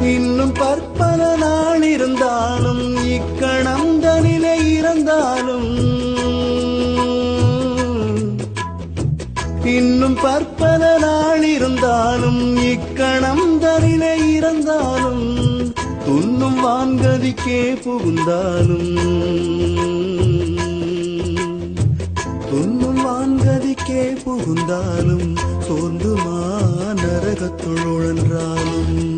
இன்னும் பற்பல நாள் இருந்தாலும் இக்கணம் தனிலே இறந்தாலும். இன்னும் பற்பல நாள் இருந்தாலும் இக்கணம் தனிலே இறந்தாலும் துண்ணும் வான்கதிக்கே புகுந்தாலும். துண்ணும் வான்கதிக்கே புகுந்தாலும் சோர்ந்துமா நரகத்துள் உழன்றாலும்.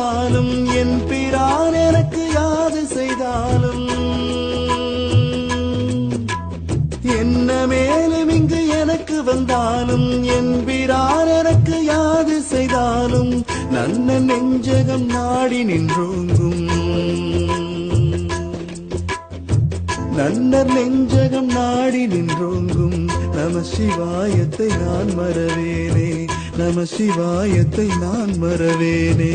செய்தாலும் என் பிரான் எனக்கு யாது செய்தாலும் என்ன மேலும் இங்கு எனக்கு வந்தாலும் என் பிரான் எனக்கு யாது செய்தாலும் நன்ன நெஞ்சகம் நாடி நின்றோங்கும். நன்னர் நெஞ்சகம் நாடி நின்றோங்கும். நம சிவாயத்தை நான் மறவேனே நம சிவாயத்தை நான் மறவேனே.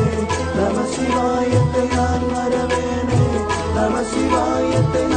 நம சிவாயத்தை நான் மறவேனே நம சிவாயத்தை நான்